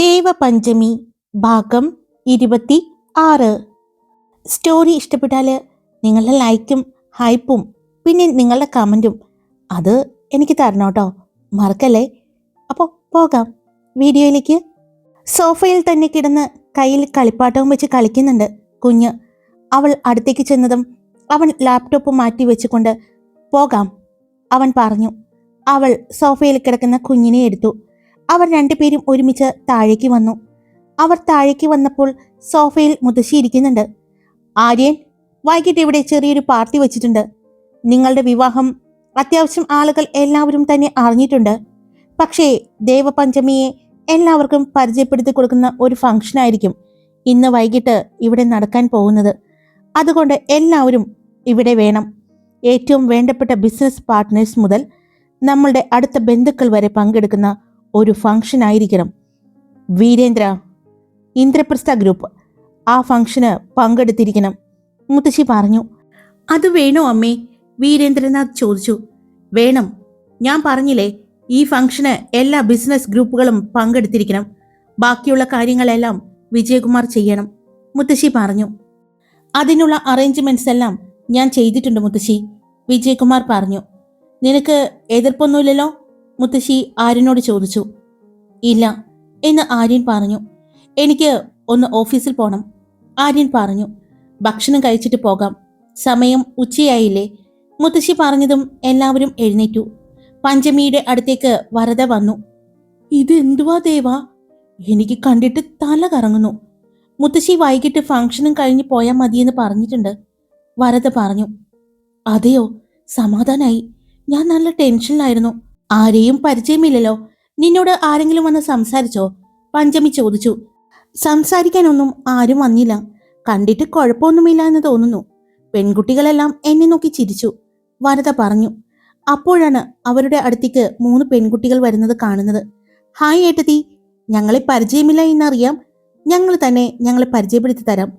ദേവപഞ്ചമി ഭാഗം ഇരുപത്തി ആറ് സ്റ്റോറി ഇഷ്ടപ്പെട്ടാൽ നിങ്ങളുടെ ലൈക്കും ഹൈപ്പും പിന്നെ നിങ്ങളുടെ കമന്റും അത് എനിക്ക് തരണം കേട്ടോ. മറക്കല്ലേ? അപ്പോൾ പോകാം. വീഡിയോയിലേക്ക്. സോഫയിൽ തന്നെ കിടന്ന് കയ്യിൽ കളിപ്പാട്ടവും വെച്ച് കളിക്കുന്നുണ്ട് കുഞ്ഞ്. അവൾ അടുത്തേക്ക് ചെന്നതും അവൻ ലാപ്ടോപ്പ് മാറ്റി വെച്ചുകൊണ്ട് പോകാം അവൻ പറഞ്ഞു. അവൾ സോഫയിൽ കിടക്കുന്ന കുഞ്ഞിനെ എടുത്തു. അവർ രണ്ടുപേരും ഒരുമിച്ച് താഴേക്ക് വന്നു. അവർ താഴേക്ക് വന്നപ്പോൾ സോഫയിൽ മുതശ്ശിയിരിക്കുന്നുണ്ട് ആര്യൻ വൈകിട്ട് ഇവിടെ ചെറിയൊരു പാർട്ടി വെച്ചിട്ടുണ്ട്. നിങ്ങളുടെ വിവാഹം അത്യാവശ്യം ആളുകൾ എല്ലാവരും തന്നെ അറിഞ്ഞിട്ടുണ്ട്. പക്ഷേ ദേവപഞ്ചമിയെ എല്ലാവർക്കും പരിചയപ്പെടുത്തി കൊടുക്കുന്ന ഒരു ഫംഗ്ഷൻ ആയിരിക്കും ഇന്ന് വൈകിട്ട് ഇവിടെ നടക്കാൻ പോകുന്നത്. അതുകൊണ്ട് എല്ലാവരും ഇവിടെ വേണം. ഏറ്റവും വേണ്ടപ്പെട്ട ബിസിനസ് പാർട്ട്നേഴ്സ് മുതൽ നമ്മളുടെ അടുത്ത ബന്ധുക്കൾ വരെ പങ്കെടുക്കുന്ന ഒരു ഫംഗ്ഷൻ ആയിരിക്കണം. വീരേന്ദ്ര ഇന്ദ്രപ്രസ്ഥ ഗ്രൂപ്പ് ആ ഫംഗ്ഷന് പങ്കെടുത്തിരിക്കണം. മുത്തശ്ശി പറഞ്ഞു അത് വേണോ അമ്മേ? വീരേന്ദ്രനാഥ് ചോദിച്ചു വേണം. ഞാൻ പറഞ്ഞില്ലേ ഈ ഫംഗ്ഷന് എല്ലാ ബിസിനസ് ഗ്രൂപ്പുകളും പങ്കെടുത്തിരിക്കണം. ബാക്കിയുള്ള കാര്യങ്ങളെല്ലാം വിജയകുമാർ ചെയ്യണം. മുത്തശ്ശി പറഞ്ഞു അതിനുള്ള അറേഞ്ച്മെന്റ്സ് എല്ലാം ഞാൻ ചെയ്തിട്ടുണ്ട് മുത്തശ്ശി വിജയകുമാർ പറഞ്ഞു നിനക്ക് എതിർപ്പൊന്നുമില്ലല്ലോ? മുത്തശ്ശി ആര്യനോട് ചോദിച്ചു ഇല്ല എന്ന് ആര്യൻ പറഞ്ഞു. എനിക്ക് ഒന്ന് ഓഫീസിൽ പോണം. ആര്യൻ പറഞ്ഞു ഭക്ഷണം കഴിച്ചിട്ട് പോകാം. സമയം ഉച്ചയായില്ലേ. മുത്തശ്ശി പറഞ്ഞതും എല്ലാവരും എഴുന്നേറ്റു. പഞ്ചമിയുടെ അടുത്തേക്ക് വരത വന്നു. ഇത് എന്തുവാ ദേവാ? എനിക്ക് കണ്ടിട്ട് തല കറങ്ങുന്നു. മുത്തശ്ശി വൈകിട്ട് ഫംഗ്ഷനും കഴിഞ്ഞ് പോയാൽ മതിയെന്ന് പറഞ്ഞിട്ടുണ്ട്. വരത പറഞ്ഞു അതെയോ? സമാധാനായി. ഞാൻ നല്ല ടെൻഷനിലായിരുന്നു. ആരെയും പരിചയമില്ലല്ലോ. നിന്നോട് ആരെങ്കിലും വന്ന് സംസാരിച്ചോ? പഞ്ചമി ചോദിച്ചു. സംസാരിക്കാനൊന്നും ആരും വന്നില്ല. കണ്ടിട്ട് കുഴപ്പമൊന്നുമില്ല എന്ന് തോന്നുന്നു. പെൺകുട്ടികളെല്ലാം എന്നെ നോക്കി ചിരിച്ചു. വരത പറഞ്ഞു. അപ്പോഴാണ് അവരുടെ അടുത്തേക്ക് മൂന്ന് പെൺകുട്ടികൾ വരുന്നത് കാണുന്നത്. ഹായ് ഏട്ടത്തി. ഞങ്ങളെ പരിചയമില്ല എന്നറിയാം. ഞങ്ങൾ തന്നെ ഞങ്ങളെ പരിചയപ്പെടുത്തി തരാം.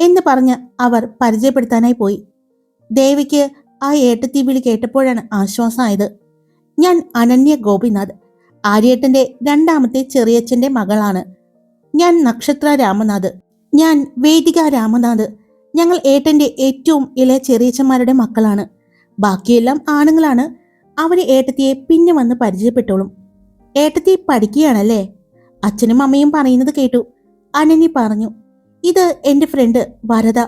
എന്ന് പറഞ്ഞ് അവർ പരിചയപ്പെടുത്താനായി പോയി. ദേവിക്ക് ആ ഏട്ടത്തി വിളി കേട്ടപ്പോഴാണ് ആശ്വാസമായത്. ഞാൻ അനന്യ ഗോപിനാഥ്. ആര്യേട്ടന്റെ രണ്ടാമത്തെ ചെറിയച്ഛന്റെ മകളാണ്. ഞാൻ നക്ഷത്ര രാമനാഥ്. ഞാൻ വേദിക രാമനാഥ്. ഞങ്ങൾ ഏട്ടന്റെ ഏറ്റവും ഇളയ ചെറിയച്ഛന്മാരുടെ മക്കളാണ്. ബാക്കിയെല്ലാം ആണുങ്ങളാണ്. അവർ ഏട്ടത്തിയെ പിന്നെ വന്ന് പരിചയപ്പെട്ടോളും. ഏട്ടത്തി പഠിക്കുകയാണല്ലേ? അച്ഛനും അമ്മയും പറയുന്നത് കേട്ടു. അനനി പറഞ്ഞു ഇത് എന്റെ ഫ്രണ്ട് വരദ.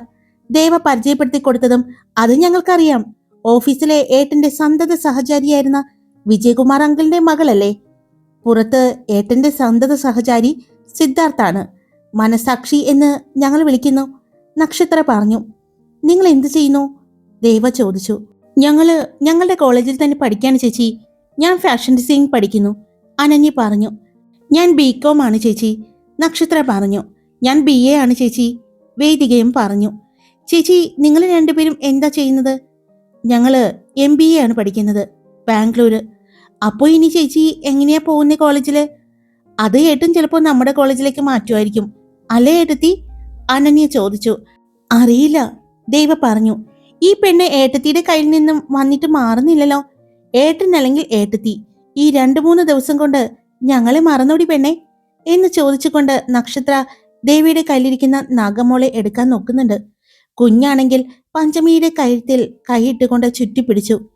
ദേവ പരിചയപ്പെടുത്തി കൊടുത്തതും അത് ഞങ്ങൾക്കറിയാം. ഓഫീസിലെ ഏട്ടന്റെ സന്തത സഹചാരിയായിരുന്ന വിജയകുമാർ അങ്കിളിന്റെ മകളല്ലേ? പുറത്ത് ഏട്ടന്റെ സന്തത സഹചാരി സിദ്ധാർത്ഥാണ്. മനസാക്ഷി എന്ന് ഞങ്ങൾ വിളിക്കുന്നു. നക്ഷത്ര പറഞ്ഞു. നിങ്ങൾ എന്ത് ചെയ്യുന്നു? ദേവ ചോദിച്ചു. ഞങ്ങൾ ഞങ്ങളുടെ കോളേജിൽ തന്നെ പഠിക്കാണ് ചേച്ചി. ഞാൻ ഫാഷൻ ഡിസൈനിങ് പഠിക്കുന്നു അനന്യ പറഞ്ഞു. ഞാൻ ബി കോം ആണ് ചേച്ചി നക്ഷത്ര പറഞ്ഞു. ഞാൻ ബി എ ആണ് ചേച്ചി വേദികയും പറഞ്ഞു. ചേച്ചി നിങ്ങൾ രണ്ടുപേരും എന്താ ചെയ്യുന്നത്? ഞങ്ങൾ എം ബി എ ആണ് പഠിക്കുന്നത് ബാംഗ്ലൂര്. അപ്പോൾ ഇനി ചേച്ചി എങ്ങനെയാ പോകുന്നേ കോളേജിൽ അത് ഏട്ടും ചിലപ്പോൾ നമ്മുടെ കോളേജിലേക്ക് മാറ്റുമായിരിക്കും. അല്ലേ ഏട്ടത്തി? അനന്യ ചോദിച്ചു. അറിയില്ല. ദൈവ പറഞ്ഞു. ഈ പെണ്ണ് ഏട്ടത്തിയുടെ കയ്യിൽ നിന്നും വന്നിട്ട് മാറുന്നില്ലല്ലോ. ഏട്ടൻ അല്ലെങ്കിൽ ഏട്ടത്തി ഈ രണ്ടു മൂന്ന് ദിവസം കൊണ്ട് ഞങ്ങളെ മറന്നോടി പെണ്ണെ എന്ന് ചോദിച്ചുകൊണ്ട് നക്ഷത്ര ദേവിയുടെ കയ്യിലിരിക്കുന്ന നാഗമോളെ എടുക്കാൻ നോക്കുന്നുണ്ട്. കുഞ്ഞാണെങ്കിൽ പഞ്ചമിയുടെ കഴുത്തിൽ കൈയിട്ടുകൊണ്ട് ചുറ്റിപ്പിടിച്ചു.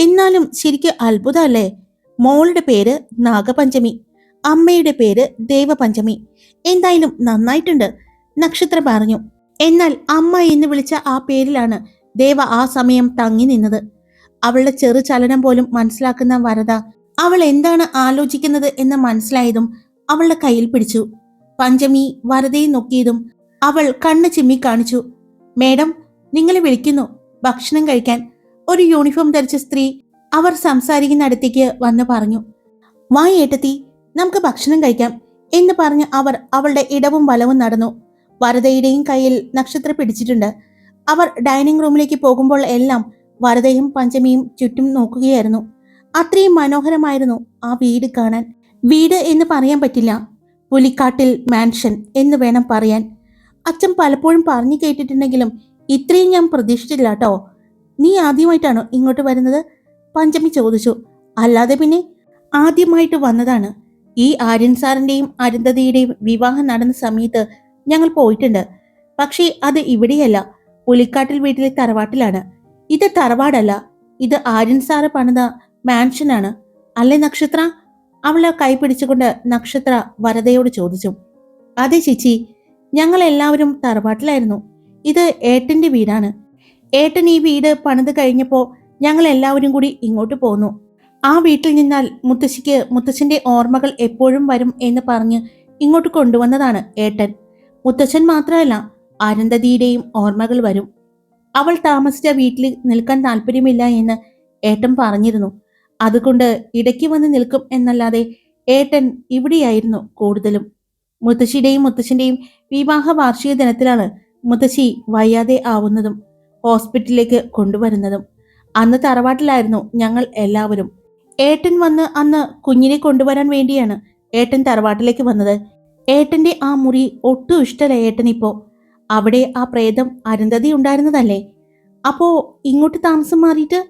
എന്നാലും ശരിക്കും അത്ഭുതമല്ലേ? മോളുടെ പേര് നാഗപഞ്ചമി അമ്മയുടെ പേര് ദേവപഞ്ചമി. എന്തായാലും നന്നായിട്ടുണ്ട് നക്ഷത്ര പറഞ്ഞു. എന്നാൽ അമ്മ എന്ന് വിളിച്ച ആ പേരിലാണ് ദേവ ആ സമയം തങ്ങി നിന്നത്. അവളുടെ ചെറു ചലനം പോലും മനസ്സിലാക്കുന്ന വരദ അവൾ എന്താണ് ആലോചിക്കുന്നത് എന്ന് മനസ്സിലായതും അവളുടെ കയ്യിൽ പിടിച്ചു. പഞ്ചമി വരതയെ നോക്കിയതും അവൾ കണ്ണ് ചിമ്മി കാണിച്ചു. മേഡം നിങ്ങളെ വിളിക്കുന്നു ഭക്ഷണം കഴിക്കാൻ. ഒരു യൂണിഫോം ധരിച്ച സ്ത്രീ അവർ സംസാരിക്കുന്ന അടുത്തേക്ക് വന്ന് പറഞ്ഞു വായി ഏട്ടത്തി നമുക്ക് ഭക്ഷണം കഴിക്കാം എന്ന് പറഞ്ഞ് അവർ അവളുടെ ഇടവും വലവും നടന്നു. വരതയുടെയും കയ്യിൽ നക്ഷത്രം പിടിച്ചിട്ടുണ്ട്. അവർ ഡൈനിങ് റൂമിലേക്ക് പോകുമ്പോൾ എല്ലാം വരതയും പഞ്ചമിയും ചുറ്റും നോക്കുകയായിരുന്നു. അത്രയും മനോഹരമായിരുന്നു ആ വീട് കാണാൻ. വീട് എന്ന് പറയാൻ പറ്റില്ല. പുലിക്കാട്ടിൽ മാൻഷൻ എന്ന് വേണം പറയാൻ. അച്ഛൻ പലപ്പോഴും പറഞ്ഞു കേട്ടിട്ടുണ്ടെങ്കിലും ഇത്രയും ഞാൻ പ്രതീക്ഷിച്ചില്ല കേട്ടോ. നീ ആദ്യമായിട്ടാണോ ഇങ്ങോട്ട് വരുന്നത്? പഞ്ചമി ചോദിച്ചു. അല്ലാതെ പിന്നെ ആദ്യമായിട്ട് വന്നതാണ്. ഈ ആര്യൻ സാറിന്റെയും അരുന്ധതിയുടെയും വിവാഹം നടന്ന സമയത്ത് ഞങ്ങൾ പോയിട്ടുണ്ട്. പക്ഷേ അത് ഇവിടെയല്ല. പുലിക്കാട്ടിൽ വീട്ടിലെ തറവാട്ടിലാണ്. ഇത് തറവാടല്ല. ഇത് ആര്യൻ സാറ് പണിത മാൻഷനാണ്. അല്ലേ നക്ഷത്ര? അവളെ കൈ പിടിച്ചുകൊണ്ട് നക്ഷത്ര വരതയോട് ചോദിച്ചു. അതെ ചേച്ചി. ഞങ്ങൾ എല്ലാവരും തറവാട്ടിലായിരുന്നു. ഇത് ഏട്ടന്റെ വീടാണ്. ഏട്ടൻ ഈ വീട് പണിത് കഴിഞ്ഞപ്പോൾ ഞങ്ങൾ എല്ലാവരും കൂടി ഇങ്ങോട്ട് പോന്നു. ആ വീട്ടിൽ നിന്നാൽ മുത്തശ്ശിക്ക് മുത്തച്ഛന്റെ ഓർമ്മകൾ എപ്പോഴും വരും എന്ന് പറഞ്ഞ് ഇങ്ങോട്ട് കൊണ്ടുവന്നതാണ് ഏട്ടൻ. മുത്തശ്ശൻ മാത്രമല്ല അരുന്ധതിയുടെയും ഓർമ്മകൾ വരും. അവൾ താമസിച്ച വീട്ടിൽ നിൽക്കാൻ താല്പര്യമില്ല എന്ന് ഏട്ടൻ പറഞ്ഞിരുന്നു. അതുകൊണ്ട് ഇടയ്ക്ക് വന്ന് നിൽക്കും എന്നല്ലാതെ ഏട്ടൻ ഇവിടെയായിരുന്നു കൂടുതലും. മുത്തശ്ശിയുടെയും മുത്തശ്ശന്റെയും വിവാഹ വാർഷിക ദിനത്തിലാണ് മുത്തശ്ശി വയ്യാതെ ആവുന്നതും ഹോസ്പിറ്റലിലേക്ക് കൊണ്ടുവരുന്നതും അന്ന് തറവാട്ടിലായിരുന്നു ഞങ്ങൾ എല്ലാവരും. ഏട്ടൻ വന്ന് അന്ന് കുഞ്ഞിനെ കൊണ്ടുവരാൻ വേണ്ടിയാണ് ഏട്ടൻ തറവാട്ടിലേക്ക് വന്നത്. ഏട്ടന്റെ ആ മുറി ഒട്ടും ഇഷ്ടമല്ല ഏട്ടനിപ്പോ. അവിടെ ആ പ്രേതം അരുന്ധതി ഉണ്ടായിരുന്നതല്ലേ? അപ്പോ ഇങ്ങോട്ട് താമസം മാറിയിട്ട്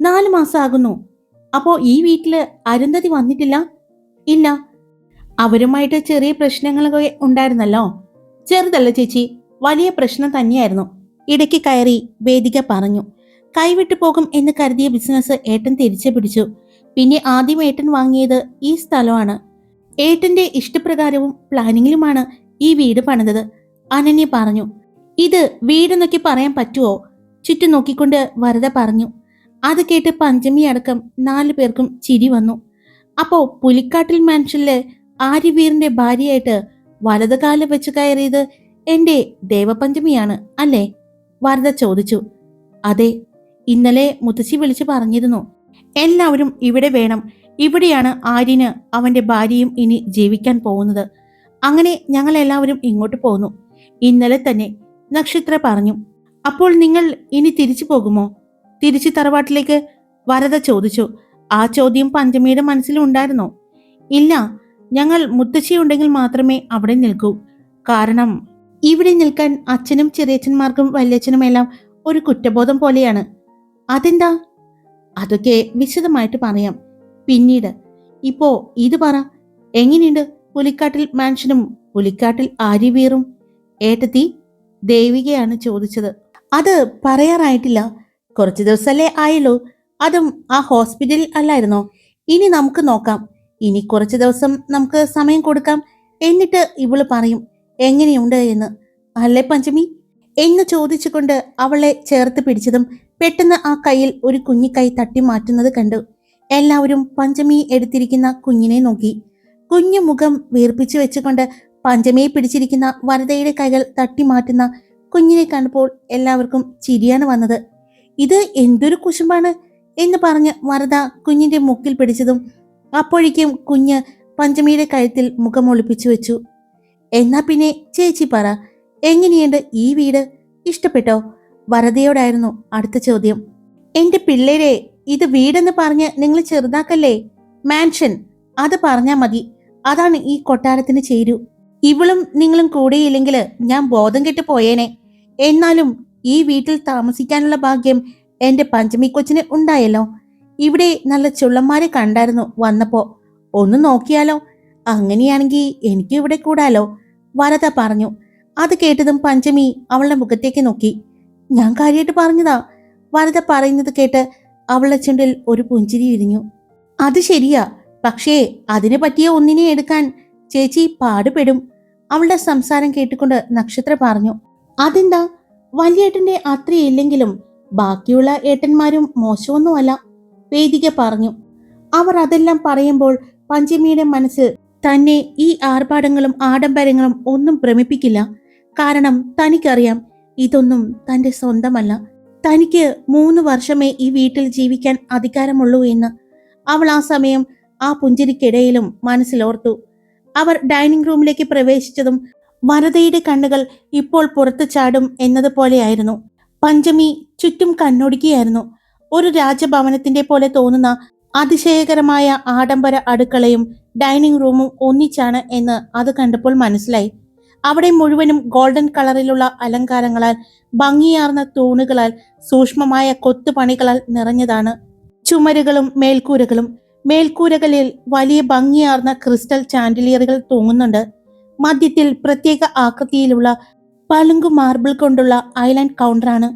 നാല് മാസമാകുന്നു അപ്പോൾ അപ്പോ ഈ വീട്ടിൽ അരുന്ധതി വന്നിട്ടില്ല? ഇല്ല. അവരുമായിട്ട് ചെറിയ പ്രശ്നങ്ങളൊക്കെ ഉണ്ടായിരുന്നല്ലോ? ചെറുതല്ല ചേച്ചി വലിയ പ്രശ്നം തന്നെയായിരുന്നു. ഇടയ്ക്ക് കയറി വേദിക പറഞ്ഞു. കൈവിട്ടു പോകും എന്ന് കരുതിയ ബിസിനസ് ഏട്ടൻ തിരിച്ചു പിടിച്ചു. പിന്നെ ആദ്യം ഏട്ടൻ വാങ്ങിയത് ഈ സ്ഥലമാണ്. ഏട്ടന്റെ ഇഷ്ടപ്രകാരവും പ്ലാനിങ്ങിലുമാണ് ഈ വീട് പണിതത്. അനന്യ പറഞ്ഞു ഇത് വീടെന്നൊക്കെ പറയാൻ പറ്റുമോ ചുറ്റും നോക്കിക്കൊണ്ട് വരദ പറഞ്ഞു. അത് കേട്ട് പഞ്ചമി അടക്കം നാലു പേർക്കും ചിരി വന്നു. അപ്പോ പുലിക്കാട്ടിൽ മാൻഷനിൽ ആര്യവീറിന്റെ ഭാര്യയായിട്ട് വലതുകാലം വെച്ച് കയറിയത് എന്റെ ദേവപഞ്ചമിയാണ് അല്ലേ? വരദ ചോദിച്ചു അതെ ഇന്നലെ മുത്തശ്ശി വിളിച്ചു പറഞ്ഞിരുന്നു. എല്ലാവരും ഇവിടെ വേണം. ഇവിടെയാണ് ആര്യന് അവന്റെ ഭാര്യയും ഇനി ജീവിക്കാൻ പോകുന്നത്. അങ്ങനെ ഞങ്ങൾ എല്ലാവരും ഇങ്ങോട്ട് പോന്നു. ഇന്നലെ തന്നെ നക്ഷത്ര പറഞ്ഞു അപ്പോൾ നിങ്ങൾ ഇനി തിരിച്ചു പോകുമോ? തിരിച്ചു തറവാട്ടിലേക്ക് വരദ ചോദിച്ചു ആ ചോദ്യം പഞ്ചമിയുടെ മനസ്സിലുണ്ടായിരുന്നോ ഇല്ല ഞങ്ങൾ മുത്തശ്ശി ഉണ്ടെങ്കിൽ മാത്രമേ അവിടെ നിൽക്കൂ. കാരണം ഇവിടെ നിൽക്കാൻ അച്ഛനും ചെറിയച്ഛന്മാർക്കും വല്യച്ഛനും എല്ലാം ഒരു കുറ്റബോധം പോലെയാണ്. അതെന്താ? അതൊക്കെ വിശദമായിട്ട് പറയാം. പിന്നീട് ഇപ്പോ ഇത് പറ. എങ്ങനെയുണ്ട്? പുലിക്കാട്ടിൽ മാൻഷനും പുലിക്കാട്ടിൽ ആര്യവീറും? ഏട്ടത്തി ദേവികയാണ് ചോദിച്ചത്. അത് പറയാറായിട്ടില്ല. കുറച്ച് ദിവസമല്ലേ ആയല്ലോ അതും ആ ഹോസ്പിറ്റലിൽ അല്ലായിരുന്നോ? ഇനി നമുക്ക് നോക്കാം. ഇനി കുറച്ച് ദിവസം നമുക്ക് സമയം കൊടുക്കാം. എന്നിട്ട് ഇവൾ പറയും എങ്ങനെയുണ്ട് എന്ന്. അല്ലേ പഞ്ചമി? എന്ന് ചോദിച്ചുകൊണ്ട് അവളെ ചേർത്ത് പിടിച്ചതും പെട്ടെന്ന് ആ കയ്യിൽ ഒരു കുഞ്ഞിക്കൈ തട്ടി മാറ്റുന്നത് കണ്ടു. എല്ലാവരും പഞ്ചമി എടുത്തിരിക്കുന്ന കുഞ്ഞിനെ നോക്കി. കുഞ്ഞു മുഖം വീർപ്പിച്ചു വെച്ചുകൊണ്ട് പഞ്ചമിയെ പിടിച്ചിരിക്കുന്ന വരദയുടെ കൈകൾ തട്ടി മാറ്റുന്ന കുഞ്ഞിനെ കണ്ടപ്പോൾ എല്ലാവർക്കും ചിരിയാണ് വന്നത്. ഇത് എന്തൊരു കുശുമ്പാണ് എന്ന് പറഞ്ഞ് വരദ കുഞ്ഞിന്റെ മുക്കിൽ പിടിച്ചതും അപ്പോഴേക്കും കുഞ്ഞ് പഞ്ചമിയുടെ കഴുത്തിൽ മുഖം ഒളിപ്പിച്ചു വെച്ചു. എന്നാ പിന്നെ ചേച്ചി പറ. എങ്ങനെയുണ്ട് ഈ വീട്? ഇഷ്ടപ്പെട്ടോ? വരതയോടായിരുന്നു അടുത്ത ചോദ്യം. എന്റെ പിള്ളേരെ ഇത് വീടെന്ന് പറഞ്ഞ് നിങ്ങൾ ചെറുതാക്കല്ലേ? മാൻഷൻ അത് പറഞ്ഞാ മതി. അതാണ് ഈ കൊട്ടാരത്തിന് ചേരൂ. ഇവളും നിങ്ങളും കൂടെയില്ലെങ്കിൽ ഞാൻ ബോധം കെട്ട് പോയേനെ. എന്നാലും ഈ വീട്ടിൽ താമസിക്കാനുള്ള ഭാഗ്യം എന്റെ പഞ്ചമി കൊച്ചിന് ഉണ്ടായല്ലോ. ഇവിടെ നല്ല ചുള്ളന്മാരെ കണ്ടായിരുന്നു വന്നപ്പോ. ഒന്ന് നോക്കിയാലോ? അങ്ങനെയാണെങ്കിൽ എനിക്ക് ഇവിടെ കൂടാലോ? വരദ പറഞ്ഞു. അത് കേട്ടതും പഞ്ചമി അവളുടെ മുഖത്തേക്ക് നോക്കി. ഞാൻ കാര്യമായിട്ട് പറഞ്ഞതാ. വരത പറയുന്നത് കേട്ട് അവളുടെ ചുണ്ടിൽ ഒരു പുഞ്ചിരി വിരിഞ്ഞു. അത് ശരിയാ. പക്ഷേ അതിനെ പറ്റിയ ഒന്നിനെ എടുക്കാൻ ചേച്ചി പാടുപെടും. അവളുടെ സംസാരം കേട്ടുകൊണ്ട് നക്ഷത്ര പറഞ്ഞു. അതെന്താ? വലിയേട്ടന്റെ അത്രയില്ലെങ്കിലും ബാക്കിയുള്ള ഏട്ടന്മാരും മോശമൊന്നുമല്ല. വേദിക പറഞ്ഞു. അവർ അതെല്ലാം പറയുമ്പോൾ പഞ്ചമിയുടെ മനസ്സിൽ തന്നെ ഈ ആർഭാടങ്ങളും ആഡംബരങ്ങളും ഒന്നും ഭ്രമിപ്പിക്കില്ല. കാരണം തനിക്കറിയാം ഇതൊന്നും തന്റെ സ്വന്തമല്ല. തനിക്ക് മൂന്ന് വർഷമേ ഈ വീട്ടിൽ ജീവിക്കാൻ അധികാരമുള്ളൂ എന്ന്. അവൾ ആ സമയം ആ പുഞ്ചിരിക്കിടയിലും മനസ്സിലോർത്തു. അവർ ഡൈനിങ് റൂമിലേക്ക് പ്രവേശിച്ചതും വരതയുടെ കണ്ണുകൾ ഇപ്പോൾ പുറത്തു ചാടും എന്നതുപോലെയായിരുന്നു. പഞ്ചമി ചുറ്റും കണ്ണൊടുക്കിയായിരുന്നു. ഒരു രാജഭവനത്തിന്റെ പോലെ തോന്നുന്ന അതിശയകരമായ ആഡംബര അടുക്കളയും ഡൈനിങ് റൂമും ഒന്നിച്ചാണ് എന്ന് അത് കണ്ടപ്പോൾ മനസ്സിലായി. അവിടെ മുഴുവനും ഗോൾഡൻ കളറിലുള്ള അലങ്കാരങ്ങളാൽ ഭംഗിയാർന്ന തൂണുകളാൽ സൂക്ഷ്മമായ കൊത്തുപണികളാൽ നിറഞ്ഞതാണ്. ചുമരുകളും മേൽക്കൂരകളും മേൽക്കൂരകളിൽ വലിയ ഭംഗിയാർന്ന ക്രിസ്റ്റൽ ചാൻഡിലിയറുകൾ തൂങ്ങുന്നുണ്ട്. മധ്യത്തിൽ പ്രത്യേക ആകൃതിയിലുള്ള പളുങ്കു മാർബിൾ കൊണ്ടുള്ള ഐലൻഡ് കൗണ്ടറാണ്.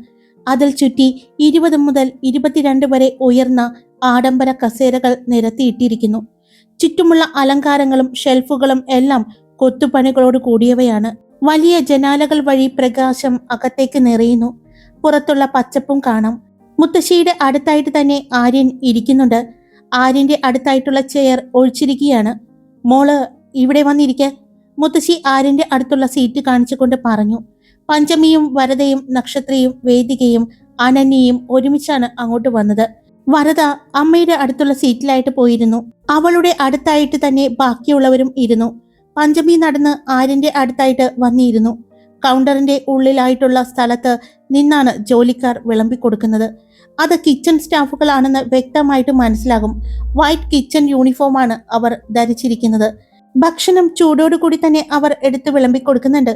അതിൽ ചുറ്റി ഇരുപത് മുതൽ ഇരുപത്തിരണ്ട് വരെ ഉയർന്ന ആഡംബര കസേരകൾ നിരത്തിയിട്ടിരിക്കുന്നു. ചുറ്റുമുള്ള അലങ്കാരങ്ങളും ഷെൽഫുകളും എല്ലാം കൊത്തുപണികളോട് കൂടിയവയാണ്. വലിയ ജനാലകൾ വഴി പ്രകാശം അകത്തേക്ക് നിറയുന്നു. പുറത്തുള്ള പച്ചപ്പും കാണാം. മുത്തശ്ശിയുടെ അടുത്തായിട്ട് തന്നെ ആര്യൻ ഇരിക്കുന്നുണ്ട്. ആര്യന്റെ അടുത്തായിട്ടുള്ള ചെയർ ഒഴിച്ചിരിക്കുകയാണ്. മോൾ ഇവിടെ വന്നിരിക്കെ. മുത്തശ്ശി ആര്യന്റെ അടുത്തുള്ള സീറ്റ് കാണിച്ചുകൊണ്ട് പറഞ്ഞു. പഞ്ചമിയും വരതയും നക്ഷത്രയും വേദികയും അനന്യയും ഒരുമിച്ചാണ് അങ്ങോട്ട് വന്നത്. വരദ അമ്മയുടെ അടുത്തുള്ള സീറ്റിലായിട്ട് പോയിരുന്നു. അവളുടെ അടുത്തായിട്ട് തന്നെ ബാക്കിയുള്ളവരും ഇരുന്നു. പഞ്ചമി നടന്ന് ആര്യന്റെ അടുത്തായിട്ട് വന്നിരുന്നു. കൗണ്ടറിന്റെ ഉള്ളിലായിട്ടുള്ള സ്ഥലത്ത് നിന്നാണ് ജോലിക്കാർ വിളമ്പിക്കൊടുക്കുന്നത്. അത് കിച്ചൺ സ്റ്റാഫുകളാണെന്ന് വ്യക്തമായിട്ട് മനസ്സിലാകും. വൈറ്റ് കിച്ചൺ യൂണിഫോമാണ് അവർ ധരിച്ചിരിക്കുന്നത്. ഭക്ഷണം ചൂടോടുകൂടി തന്നെ അവർ എടുത്ത് വിളമ്പിക്കൊടുക്കുന്നുണ്ട്.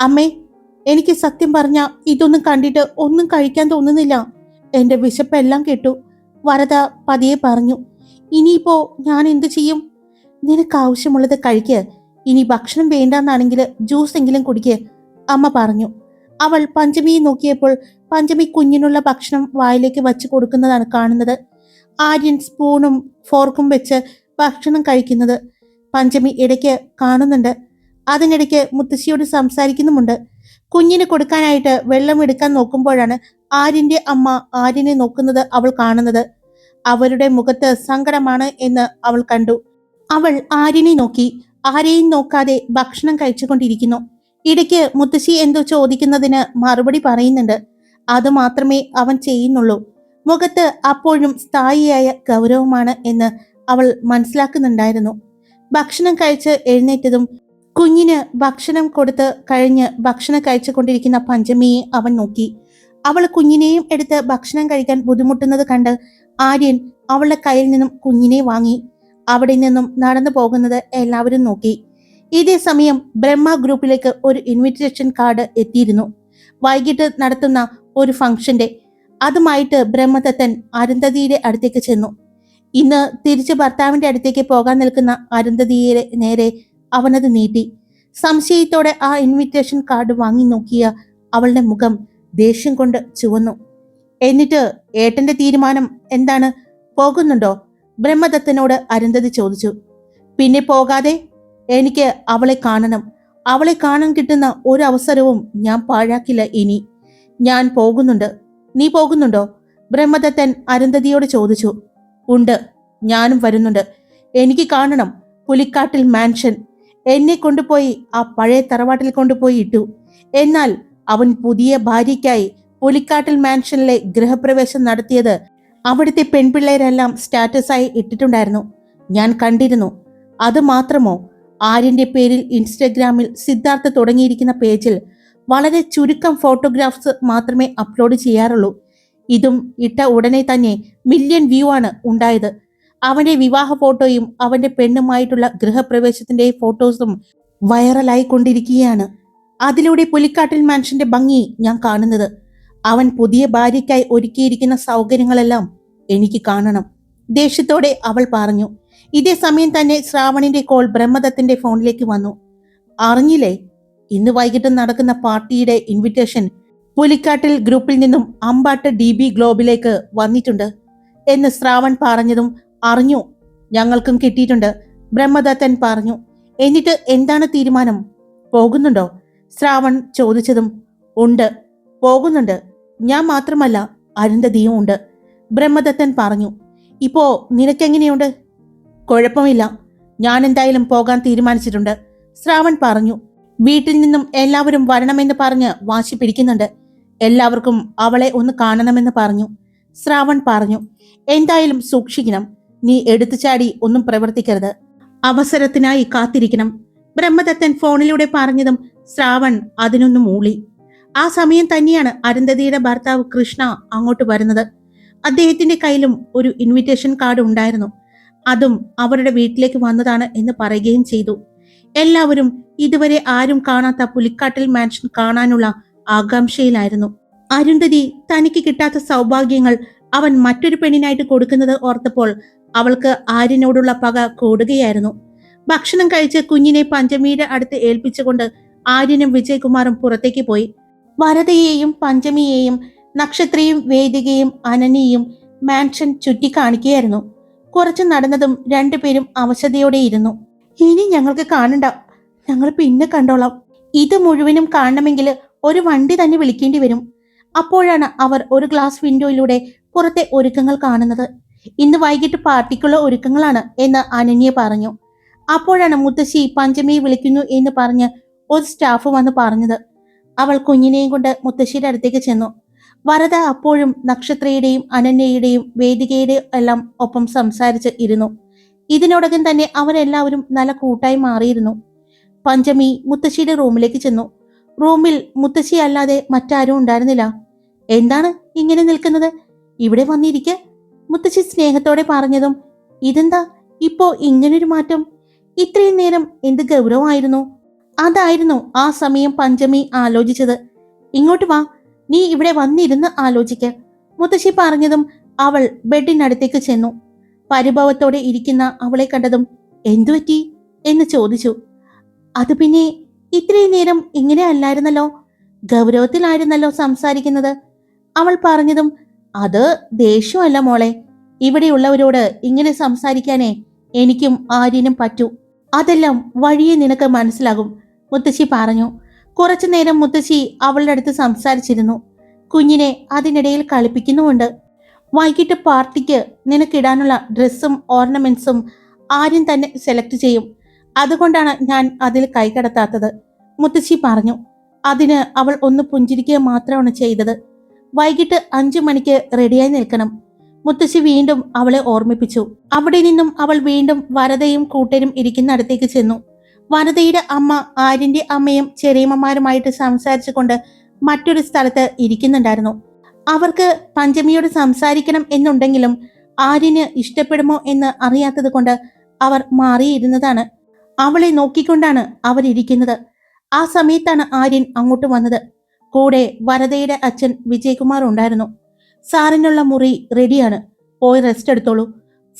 അമ്മേ എനിക്ക് സത്യം പറഞ്ഞ ഇതൊന്നും കണ്ടിട്ട് ഒന്നും കഴിക്കാൻ തോന്നുന്നില്ല. എന്റെ വിശപ്പെല്ലാം കേട്ടു. വരദ പതിയെ പറഞ്ഞു ഇനിയിപ്പോ ഞാൻ എന്തു ചെയ്യും? നിനക്ക് ആവശ്യമുള്ളത് കഴിക്ക്. ഇനി ഭക്ഷണം വേണ്ടെന്നാണെങ്കിൽ ജ്യൂസ് എങ്കിലും കുടിക്ക് അമ്മ പറഞ്ഞു. അവൾ പഞ്ചമിയെ നോക്കിയപ്പോൾ പഞ്ചമി കുഞ്ഞിനുള്ള ഭക്ഷണം വായിലേക്ക് വച്ച് കൊടുക്കുന്നതാണ് കാണുന്നത്. ആര്യൻ സ്പൂണും ഫോർക്കും വെച്ച് ഭക്ഷണം കഴിക്കുന്നത് പഞ്ചമി ഇടയ്ക്ക് കാണുന്നുണ്ട്. അതിനിടയ്ക്ക് മുത്തശ്ശിയോട് സംസാരിക്കുന്നുമുണ്ട്. കുഞ്ഞിന് കൊടുക്കാനായിട്ട് വെള്ളം എടുക്കാൻ നോക്കുമ്പോഴാണ് ആര്യന്റെ അമ്മ ആര്യനെ നോക്കുന്നത് അവൾ കാണുന്നത്. അവരുടെ മുഖത്ത് സങ്കടമാണ് എന്ന് അവൾ കണ്ടു. അവൾ ആര്യനെ നോക്കി. ആരെയും നോക്കാതെ ഭക്ഷണം കഴിച്ചുകൊണ്ടിരിക്കുന്നു. ഇടയ്ക്ക് മുത്തശ്ശി എന്തോ ചോദിക്കുന്നതിന് മറുപടി പറയുന്നുണ്ട്. അത് മാത്രമേ അവൻ ചെയ്യുന്നുള്ളൂ. മുഖത്ത് അപ്പോഴും സ്ഥായിയായ ഗൗരവമാണ് എന്ന് അവൾ മനസ്സിലാക്കുന്നുണ്ടായിരുന്നു. ഭക്ഷണം കഴിച്ച് എഴുന്നേറ്റതും കുഞ്ഞിന് ഭക്ഷണം കൊടുത്ത് കഴിഞ്ഞ് ഭക്ഷണം കഴിച്ചുകൊണ്ടിരിക്കുന്ന പഞ്ചമിയെ അവൻ നോക്കി. അവൾ കുഞ്ഞിനെയും എടുത്ത് ഭക്ഷണം കഴിക്കാൻ ബുദ്ധിമുട്ടുന്നത് കണ്ട് ആര്യൻ അവളുടെ കയ്യിൽ നിന്നും കുഞ്ഞിനെ വാങ്ങി. അവിടെ നിന്നും നടന്നു പോകുന്നത് എല്ലാവരും നോക്കി. ഇതേ സമയം ബ്രഹ്മ ഗ്രൂപ്പിലേക്ക് ഒരു ഇൻവിറ്റേഷൻ കാർഡ് എത്തിയിരുന്നു. വൈകിട്ട് നടത്തുന്ന ഒരു ഫംഗ്ഷന്റെ അതുമായിട്ട് ബ്രഹ്മദത്തൻ അരുന്ധതിയുടെ അടുത്തേക്ക് ചെന്നു. ഇന്ന് തിരിച്ച് ഭർത്താവിന്റെ അടുത്തേക്ക് പോകാൻ നിൽക്കുന്ന അരുന്ധതിയെ നേരെ അവനത് നീട്ടി. സംശയത്തോടെ ആ ഇൻവിറ്റേഷൻ കാർഡ് വാങ്ങി നോക്കിയ അവളുടെ മുഖം ദേഷ്യം കൊണ്ട് ചുവന്നു. എന്നിട്ട് ഏട്ടന്റെ തീരുമാനം എന്താണ്? പോകുന്നുണ്ടോ? ബ്രഹ്മദത്തനോട് അരുന്ധതി ചോദിച്ചു. പിന്നെ പോകാതെ എനിക്ക് അവളെ കാണണം. അവളെ കാണാൻ കിട്ടുന്ന ഒരു അവസരവും ഞാൻ പാഴാക്കില്ല ഇനി. ഞാൻ പോകുന്നുണ്ട്. നീ പോകുന്നുണ്ടോ? ബ്രഹ്മദത്തൻ അരുന്ധതിയോട് ചോദിച്ചു. ഉണ്ട്. ഞാനും വരുന്നുണ്ട്. എനിക്ക് കാണണം. പുലിക്കാട്ടിൽ മാൻഷൻ എന്നെ കൊണ്ടുപോയി ആ പഴയ തറവാട്ടിൽ കൊണ്ടുപോയി ഇട്ടു. എന്നാൽ അവൻ പുതിയ ഭാര്യയ്ക്കായി പുലിക്കാട്ടിൽ മാൻഷനിലെ ഗൃഹപ്രവേശം നടത്തിയത് അവിടുത്തെ പെൺപിള്ളേരെല്ലാം സ്റ്റാറ്റസായി ഇട്ടിട്ടുണ്ടായിരുന്നു. ഞാൻ കണ്ടിരുന്നു. അത് മാത്രമോ? ആര്യന്റെ പേരിൽ ഇൻസ്റ്റഗ്രാമിൽ സിദ്ധാർത്ഥ തുടങ്ങിയിരിക്കുന്ന പേജിൽ വളരെ ചുരുക്കം ഫോട്ടോഗ്രാഫ്സ് മാത്രമേ അപ്ലോഡ് ചെയ്യാറുള്ളൂ. ഇതും ഇട്ട ഉടനെ തന്നെ മില്യൺ വ്യൂ ആണ് ഉണ്ടായത്. അവന്റെ വിവാഹ ഫോട്ടോയും അവന്റെ പെണ്ണുമായിട്ടുള്ള ഗൃഹപ്രവേശത്തിന്റെ ഫോട്ടോസും വൈറലായി കൊണ്ടിരിക്കുകയാണ് അതിലൂടെ പുലിക്കാട്ടിൽ മാൻഷന്റെ ഭംഗി ഞാൻ കാണുന്നത്. അവൻ പുതിയ ഭാര്യയ്ക്കായി ഒരുക്കിയിരിക്കുന്ന സൗകര്യങ്ങളെല്ലാം എനിക്ക് കാണണം. ദേഷ്യത്തോടെ അവൾ പറഞ്ഞു ഇതേ സമയം തന്നെ ശ്രാവണിന്റെ കോൾ ബ്രഹ്മദത്തിന്റെ ഫോണിലേക്ക് വന്നു. അറിഞ്ഞില്ലേ? ഇന്ന് വൈകിട്ട് നടക്കുന്ന പാർട്ടിയുടെ ഇൻവിറ്റേഷൻ പുലിക്കാട്ടിൽ ഗ്രൂപ്പിൽ നിന്നും അമ്പാട്ട് ഡി ബി ഗ്ലോബിലേക്ക് വന്നിട്ടുണ്ട് എന്ന് ശ്രാവൺ പറഞ്ഞതും അറിഞ്ഞു. ഞങ്ങൾക്കും കിട്ടിയിട്ടുണ്ട്. ബ്രഹ്മദത്തൻ പറഞ്ഞു. എന്നിട്ട് എന്താണ് തീരുമാനം? പോകുന്നുണ്ടോ? ശ്രാവൺ ചോദിച്ചതും ഉണ്ട്. പോകുന്നുണ്ട്. ഞാൻ മാത്രമല്ല അരുന്ധതിയും ഉണ്ട്. ബ്രഹ്മദത്തൻ പറഞ്ഞു. ഇപ്പോ നിനക്കെങ്ങനെയുണ്ട്? കുഴപ്പമില്ല. ഞാൻ എന്തായാലും പോകാൻ തീരുമാനിച്ചിട്ടുണ്ട്. ശ്രാവൺ പറഞ്ഞു. വീട്ടിൽ നിന്നും എല്ലാവരും വരണമെന്ന് പറഞ്ഞ് വാശി പിടിക്കുന്നുണ്ട്. എല്ലാവർക്കും അവളെ ഒന്ന് കാണണമെന്ന് പറഞ്ഞു. ശ്രാവൺ പറഞ്ഞു. എന്തായാലും സൂക്ഷിക്കണം. നീ എടുത്തു ചാടി ഒന്നും പ്രവർത്തിക്കരുത്. അവസരത്തിനായി കാത്തിരിക്കണം. ബ്രഹ്മദത്തൻ ഫോണിലൂടെ പറഞ്ഞതും ശ്രാവൺ അതിനൊന്നും മൂളി. ആ സമയം തന്നെയാണ് അരുന്ധതിയുടെ ഭർത്താവ് കൃഷ്ണ അങ്ങോട്ട് വരുന്നത്. അദ്ദേഹത്തിന്റെ കയ്യിലും ഒരു ഇൻവിറ്റേഷൻ കാർഡ് ഉണ്ടായിരുന്നു. അതും അവരുടെ വീട്ടിലേക്ക് വന്നതാണ് എന്ന് പറയുകയും ചെയ്തു. എല്ലാവരും ഇതുവരെ ആരും കാണാത്ത പുലിക്കാട്ടിൽ മാൻഷൻ കാണാനുള്ള ആകാംക്ഷയിലായിരുന്നു. അരുന്ധതി തനിക്ക് കിട്ടാത്ത സൗഭാഗ്യങ്ങൾ അവൻ മറ്റൊരു പെണ്ണിനായിട്ട് കൊടുക്കുന്നത് ഓർത്തപ്പോൾ അവൾക്ക് ആര്യനോടുള്ള പക കൂടുകയായിരുന്നു. ഭക്ഷണം കഴിച്ച് കുഞ്ഞിനെ പഞ്ചമിയുടെ അടുത്ത് ഏൽപ്പിച്ചുകൊണ്ട് ആര്യനും വിജയകുമാറും പുറത്തേക്ക് പോയി. വരതയെയും പഞ്ചമിയെയും നക്ഷത്രയും വേദികയും അനനിയും മാൻഷൻ ചുറ്റിക്കാണിക്കുകയായിരുന്നു. കുറച്ച് നടന്നതും രണ്ടുപേരും അവശതയോടെ ഇരുന്നു. ഇനി ഞങ്ങൾക്ക് കാണണ്ട. ഞങ്ങൾ പിന്നെ കണ്ടോളാം. ഇത് മുഴുവനും കാണണമെങ്കിൽ ഒരു വണ്ടി തന്നെ വിളിക്കേണ്ടി വരും. അപ്പോഴാണ് അവർ ഒരു ഗ്ലാസ് വിൻഡോയിലൂടെ പുറത്തെ ഒരുക്കങ്ങൾ കാണുന്നത്. ഇന്ന് വൈകിട്ട് പാർട്ടിക്കുള്ള ഒരുക്കങ്ങളാണ് എന്ന് അനന്യ പറഞ്ഞു. അപ്പോഴാണ് മുത്തശ്ശി പഞ്ചമിയെ വിളിക്കുന്നു എന്ന് പറഞ്ഞ് ഒരു സ്റ്റാഫ് വന്ന് പറഞ്ഞത്. അവൾ കുഞ്ഞിനെയും കൊണ്ട് മുത്തശ്ശിയുടെ അടുത്തേക്ക് ചെന്നു. വരദ അപ്പോഴും നക്ഷത്രയുടെയും അനന്യയുടെയും വേദികയുടെയും എല്ലാം ഒപ്പം സംസാരിച്ച് ഇരുന്നു. ഇതിനോടകം തന്നെ അവരെല്ലാവരും നല്ല കൂട്ടായി മാറിയിരുന്നു. പഞ്ചമി മുത്തശ്ശിയുടെ റൂമിലേക്ക് ചെന്നു. റൂമിൽ മുത്തശ്ശി അല്ലാതെ മറ്റാരും ഉണ്ടായിരുന്നില്ല. എന്താണ് ഇങ്ങനെ നിൽക്കുന്നത്? ഇവിടെ വന്നിരിക്ക. മുത്തശ്ശി സ്നേഹത്തോടെ പറഞ്ഞതും ഇതെന്താ? ഇപ്പോ ഇങ്ങനൊരു മാറ്റം? ഇത്രയും നേരം എന്ത് ഗൗരവമായിരുന്നു? അതായിരുന്നു ആ സമയം പഞ്ചമി ആലോചിച്ചത്. ഇങ്ങോട്ട് വാ നീ ഇവിടെ വന്നിരുന്ന് ആലോചിക്ക. മുത്തശ്ശി പറഞ്ഞതും അവൾ ബെഡിനടുത്തേക്ക് ചെന്നു. പരിഭവത്തോടെ ഇരിക്കുന്ന അവളെ കണ്ടതും എന്തുപറ്റി എന്ന് ചോദിച്ചു. അത് പിന്നെ ഇത്രയും നേരം ഇങ്ങനെ അല്ലായിരുന്നല്ലോ? ഗൗരവത്തിലായിരുന്നല്ലോ സംസാരിക്കുന്നത്? അവൾ പറഞ്ഞതും അത് ദേഷ്യമല്ല മോളെ. ഇവിടെയുള്ളവരോട് ഇങ്ങനെ സംസാരിക്കാനേ എനിക്കും ആര്യനും പറ്റൂ. അതെല്ലാം വഴിയെ നിനക്ക് മനസ്സിലാകും മുത്തശ്ശി പറഞ്ഞു. കുറച്ചു നേരം മുത്തശ്ശി അവളുടെ അടുത്ത് സംസാരിച്ചിരുന്നു. കുഞ്ഞിനെ അതിനിടയിൽ കളിപ്പിക്കുന്നുമുണ്ട്. വൈകിട്ട് പാർട്ടിക്ക് നിനക്കിടാനുള്ള ഡ്രസ്സും ഓർണമെന്റ്സും ആര്യം തന്നെ സെലക്ട് ചെയ്യും. അതുകൊണ്ടാണ് ഞാൻ അതിൽ കൈകടത്താത്തത് മുത്തശ്ശി പറഞ്ഞു. അതിന് അവൾ ഒന്ന് പുഞ്ചിരിക്കുക മാത്രമാണ് ചെയ്തത്. വൈകിട്ട് അഞ്ചു മണിക്ക് റെഡിയായി നിൽക്കണം. മുത്തശ്ശി വീണ്ടും അവളെ ഓർമ്മിപ്പിച്ചു. അവിടെ നിന്നും അവൾ വീണ്ടും വരതയും കൂട്ടരും ഇരിക്കുന്നിടത്തേക്ക് ചെന്നു. വരതയുടെ അമ്മ ആര്യന്റെ അമ്മയും ചെറിയമ്മമാരുമായിട്ട് സംസാരിച്ചുകൊണ്ട് മറ്റൊരു സ്ഥലത്ത് ഇരിക്കുന്നുണ്ടായിരുന്നു. അവർക്ക് പഞ്ചമിയോട് സംസാരിക്കണം എന്നുണ്ടെങ്കിലും ആര്യന് ഇഷ്ടപ്പെടുമോ എന്ന് അറിയാത്തത് കൊണ്ട് അവർ മാറിയിരുന്നതാണ്. അവളെ നോക്കിക്കൊണ്ടാണ് അവരിയ്ക്കുന്നത് ആ സമയത്താണ് ആര്യൻ അങ്ങോട്ട് വന്നത്. കൂടെ വരതയുടെ അച്ഛൻ വിജയകുമാർ ഉണ്ടായിരുന്നു. സാറിനുള്ള മുറി റെഡിയാണ് പോയി റെസ്റ്റ് എടുത്തോളൂ.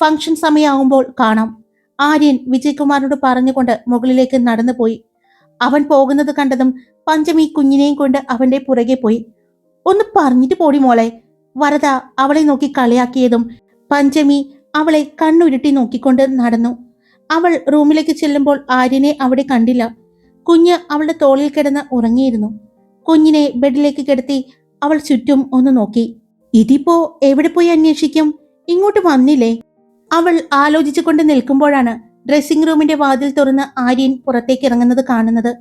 ഫംഗ്ഷൻ സമയമാകുമ്പോൾ കാണാം. ആര്യൻ വിജയകുമാറിനോട് പറഞ്ഞുകൊണ്ട് മുകളിലേക്ക് നടന്നു പോയി. അവൻ പോകുന്നത് കണ്ടതും പഞ്ചമി കുഞ്ഞിനെയും കൊണ്ട് അവന്റെ പുറകെ പോയി. ഒന്ന് പറഞ്ഞിട്ട് പോടി മോളെ. വരദ അവളെ നോക്കി കളിയാക്കിയതും പഞ്ചമി അവളെ കണ്ണുരുട്ടി നോക്കിക്കൊണ്ട് നടന്നു. അവൾ റൂമിലേക്ക് ചെല്ലുമ്പോൾ ആര്യനെ അവിടെ കണ്ടില്ല. കുഞ്ഞ് അവളുടെ തോളിൽ കിടന്ന് ഉറങ്ങിയിരുന്നു. കുഞ്ഞിനെ ബെഡിലേക്ക് കിടത്തി അവൾ ചുറ്റും ഒന്ന് നോക്കി. ഇതിപ്പോ എവിടെ പോയി അന്വേഷിക്കും? ഇങ്ങോട്ട് വന്നില്ലേ? അവൾ ആലോചിച്ചുകൊണ്ട് നിൽക്കുമ്പോഴാണ് ഡ്രസ്സിംഗ് റൂമിന്റെ വാതിൽ തുറന്ന് ആര്യൻ പുറത്തേക്ക് ഇറങ്ങുന്നത് കാണുന്നത്.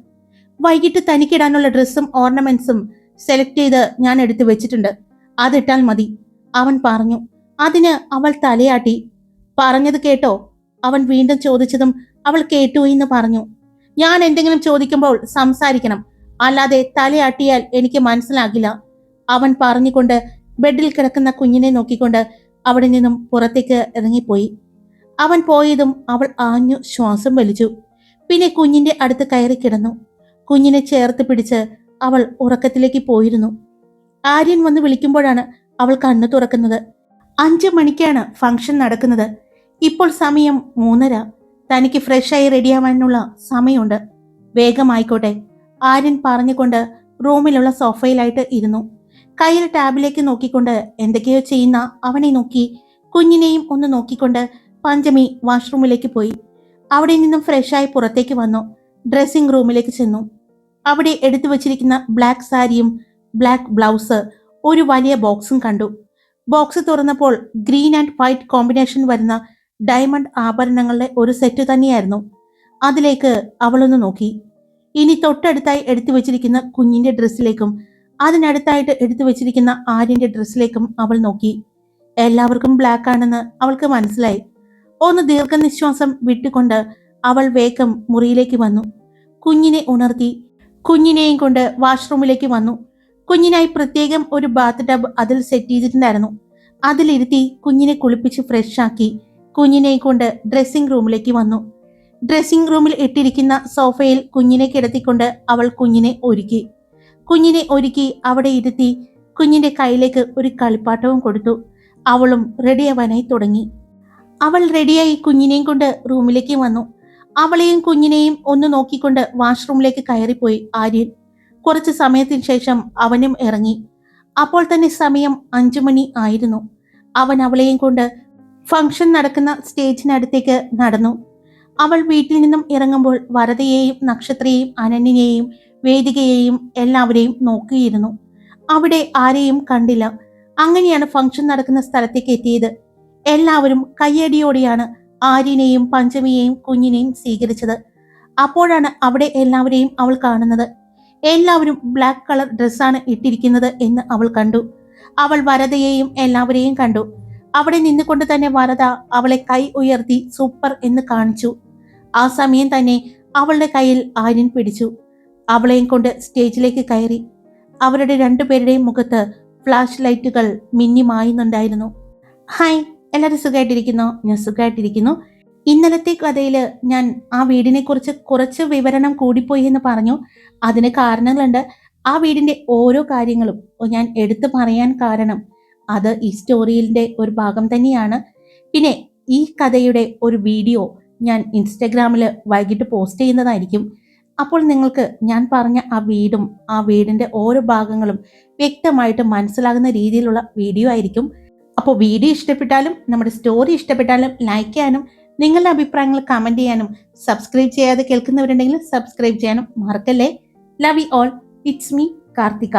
വൈകിട്ട് തനിക്കിടാനുള്ള ഡ്രസ്സും ഓർണമെന്റ്സും സെലക്ട് ചെയ്ത് ഞാൻ എടുത്തു വെച്ചിട്ടുണ്ട്. അതിട്ടാൽ മതി. അവൻ പറഞ്ഞു. അതിന് അവൾ തലയാട്ടി. പറഞ്ഞത് കേട്ടോ? അവൻ വീണ്ടും ചോദിച്ചതും അവൾ കേട്ടു എന്ന് പറഞ്ഞു. ഞാൻ എന്തെങ്കിലും ചോദിക്കുമ്പോൾ സംസാരിക്കണം. അല്ലാതെ തലയാട്ടിയാൽ എനിക്ക് മനസ്സിലാകില്ല. അവൻ പറഞ്ഞുകൊണ്ട് ബെഡിൽ കിടക്കുന്ന കുഞ്ഞിനെ നോക്കിക്കൊണ്ട് അവിടെ നിന്നും പുറത്തേക്ക് ഇറങ്ങിപ്പോയി. അവൻ പോയതും അവൾ ആഞ്ഞു ശ്വാസം വലിച്ചു. പിന്നെ കുഞ്ഞിന്റെ അടുത്ത് കയറി കിടന്നു. കുഞ്ഞിനെ ചേർത്ത് പിടിച്ച് അവൾ ഉറക്കത്തിലേക്ക് പോയിരുന്നു. ആര്യൻ വന്ന് വിളിക്കുമ്പോഴാണ് അവൾ കണ്ണു തുറക്കുന്നത്. അഞ്ചു മണിക്കാണ് ഫംഗ്ഷൻ നടക്കുന്നത്. ഇപ്പോൾ സമയം മൂന്നര. തനിക്ക് ഫ്രഷായി റെഡിയാവാനുള്ള സമയമുണ്ട്. വേഗമായിക്കോട്ടെ ആര്യൻ പറഞ്ഞുകൊണ്ട് റൂമിലുള്ള സോഫയിലായിട്ട് ഇരുന്നു. കയ്യിൽ ടാബിലേക്ക് നോക്കിക്കൊണ്ട് എന്തൊക്കെയോ ചെയ്യുന്ന അവനെ നോക്കി കുഞ്ഞിനെയും ഒന്ന് നോക്കിക്കൊണ്ട് പഞ്ചമി വാഷ്റൂമിലേക്ക് പോയി. അവിടെ നിന്നും ഫ്രഷായി പുറത്തേക്ക് വന്നു. ഡ്രസ്സിംഗ് റൂമിലേക്ക് ചെന്നു. അവിടെ എടുത്തു വച്ചിരിക്കുന്ന ബ്ലാക്ക് സാരിയും ബ്ലാക്ക് ബ്ലൗസ് ഒരു വലിയ ബോക്സും കണ്ടു. ബോക്സ് തുറന്നപ്പോൾ ഗ്രീൻ ആൻഡ് വൈറ്റ് കോമ്പിനേഷൻ വരുന്ന ഡയമണ്ട് ആഭരണങ്ങളുടെ ഒരു സെറ്റ് തന്നെയായിരുന്നു. അതിലേക്ക് അവളൊന്ന് നോക്കി. ഇനി തൊട്ടടുത്തായി എടുത്തു വെച്ചിരിക്കുന്ന കുഞ്ഞിന്റെ ഡ്രസ്സിലേക്കും അതിനടുത്തായിട്ട് എടുത്തു വെച്ചിരിക്കുന്ന ആര്യന്റെ ഡ്രസ്സിലേക്കും അവൾ നോക്കി. എല്ലാവർക്കും ബ്ലാക്ക് ആണെന്ന് അവൾക്ക് മനസ്സിലായി. ഒന്ന് ദീർഘനിശ്വാസം വിട്ടുകൊണ്ട് അവൾ വേഗം മുറിയിലേക്ക് വന്നു. കുഞ്ഞിനെ ഉണർത്തി കുഞ്ഞിനെയും കൊണ്ട് വാഷ്റൂമിലേക്ക് വന്നു. കുഞ്ഞിനായി പ്രത്യേകം ഒരു ബാത്ത് ടബ് അതിൽ സെറ്റ് ചെയ്തിട്ടുണ്ടായിരുന്നു. അതിലിരുത്തി കുഞ്ഞിനെ കുളിപ്പിച്ച് ഫ്രഷ് ആക്കി കുഞ്ഞിനെയും കൊണ്ട് ഡ്രസ്സിംഗ് റൂമിലേക്ക് വന്നു. ഡ്രസ്സിംഗ് റൂമിൽ ഇട്ടിരിക്കുന്ന സോഫയിൽ കുഞ്ഞിനെ കിടത്തിക്കൊണ്ട് അവൾ കുഞ്ഞിനെ ഒരുക്കി. കുഞ്ഞിനെ ഒരുക്കി അവിടെ ഇരുത്തി കുഞ്ഞിന്റെ കയ്യിലേക്ക് ഒരു കളിപ്പാട്ടവും കൊടുത്തു. അവളും റെഡിയാവാനായി തുടങ്ങി. അവൾ റെഡിയായി കുഞ്ഞിനെയും കൊണ്ട് റൂമിലേക്ക് വന്നു. അവളെയും കുഞ്ഞിനെയും ഒന്ന് നോക്കിക്കൊണ്ട് വാഷ്റൂമിലേക്ക് കയറിപ്പോയി ആര്യൻ. കുറച്ച് സമയത്തിന് ശേഷം അവനും ഇറങ്ങി. അപ്പോൾ തന്നെ സമയം അഞ്ചു മണി ആയിരുന്നു. അവൻ അവളെയും കൊണ്ട് ഫംഗ്ഷൻ നടക്കുന്ന സ്റ്റേജിനടുത്തേക്ക് നടന്നു. അവൾ വീട്ടിൽ നിന്നും ഇറങ്ങുമ്പോൾ വരതയെയും നക്ഷത്രയെയും അനന്യനെയും വേദികയെയും എല്ലാവരെയും നോക്കിയിരുന്നു. അവിടെ ആരെയും കണ്ടില്ല. അങ്ങനെയാണ് ഫംഗ്ഷൻ നടക്കുന്ന സ്ഥലത്തേക്ക് എത്തിയത്. എല്ലാവരും കയ്യടിയോടെയാണ് ആര്യനെയും പഞ്ചമിയെയും കുഞ്ഞിനെയും സ്വീകരിച്ചത്. അപ്പോഴാണ് അവിടെ എല്ലാവരെയും അവൾ കാണുന്നത്. എല്ലാവരും ബ്ലാക്ക് കളർ ഡ്രസ്സാണ് ഇട്ടിരിക്കുന്നത് എന്ന് അവൾ കണ്ടു. അവൾ വരതയെയും എല്ലാവരെയും കണ്ടു. അവിടെ നിന്നുകൊണ്ട് തന്നെ വരത അവളെ കൈ ഉയർത്തി സൂപ്പർ എന്ന് കാണിച്ചു. ആ സമയം തന്നെ അവളുടെ കയ്യിൽ ആര്യൻ പിടിച്ചു. അവളെയും കൊണ്ട് സ്റ്റേജിലേക്ക് കയറി. അവരുടെ രണ്ടുപേരുടെയും മുഖത്ത് ഫ്ലാഷ് ലൈറ്റുകൾ മിന്നി മായുന്നുണ്ടായിരുന്നു. ഹായ് എല്ലാവരും സുഖമായിട്ടിരിക്കുന്നു ഞാൻ സുഖമായിട്ടിരിക്കുന്നു ഇന്നലത്തെ കഥയിൽ ഞാൻ ആ വീടിനെ കുറിച്ച് കുറച്ച് വിവരണം കൂടിപ്പോയി എന്ന് പറഞ്ഞു. അതിന് കാരണങ്ങളുണ്ട്. ആ വീടിന്റെ ഓരോ കാര്യങ്ങളും ഞാൻ എടുത്തു പറയാൻ കാരണം അത് ഈ സ്റ്റോറിയിലെ ഒരു ഭാഗം തന്നെയാണ്. പിന്നെ ഈ കഥയുടെ ഒരു വീഡിയോ ഞാൻ ഇൻസ്റ്റഗ്രാമിൽ വൈകിട്ട് പോസ്റ്റ് ചെയ്യുന്നതായിരിക്കും. അപ്പോൾ നിങ്ങൾക്ക് ഞാൻ പറഞ്ഞ ആ വീടും ആ വീടിന്റെ ഓരോ ഭാഗങ്ങളും വ്യക്തമായിട്ട് മനസ്സിലാകുന്ന രീതിയിലുള്ള വീഡിയോ ആയിരിക്കും. അപ്പോൾ വീഡിയോ ഇഷ്ടപ്പെട്ടാലും നമ്മുടെ സ്റ്റോറി ഇഷ്ടപ്പെട്ടാലും ലൈക്ക് ചെയ്യാനും നിങ്ങളുടെ അഭിപ്രായങ്ങൾ കമന്റ് ചെയ്യാനും സബ്സ്ക്രൈബ് ചെയ്യാതെ കേൾക്കുന്നവരുണ്ടെങ്കിൽ സബ്സ്ക്രൈബ് ചെയ്യാനും മറക്കല്ലേ? Love you all it's me Karthika